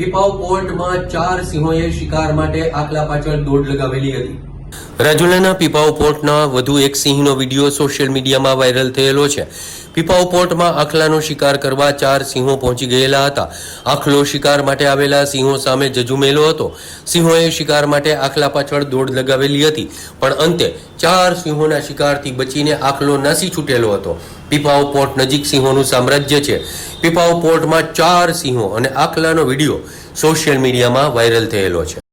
પીપાવ પોર્ટમાં ચાર સિંહોએ શિકાર માટે આખલા પાછળ દોડ લગાવેલી હતી. રાજુલાના પીપાવ પોર્ટના વધુ એક સિંહનો વીડિયો સોશિયલ મીડિયામાં વાયરલ થયેલો છે. પીપાવ પોર્ટમાં આખલાનો શિકાર કરવા ચાર સિંહો પહોંચી ગયેલા હતા. આખલો શિકાર માટે આવેલા સિંહો સામે જજુમેલો હતો. સિંહોએ શિકાર માટે આખલા પાછળ દોડ લગાવેલી હતી. પણ અંતે ચાર સિંહોના શિકારથી બચીને આખલો નાસી છૂટેલો હતો. પીપાવ પોર્ટ નજીક સિંહોનું સામ્રાજ્ય છે. પીપાવ પોર્ટમાં ચાર સિંહો અને આખલાનો વીડિયો સોશિયલ મીડિયામાં વાયરલ થયેલો છે.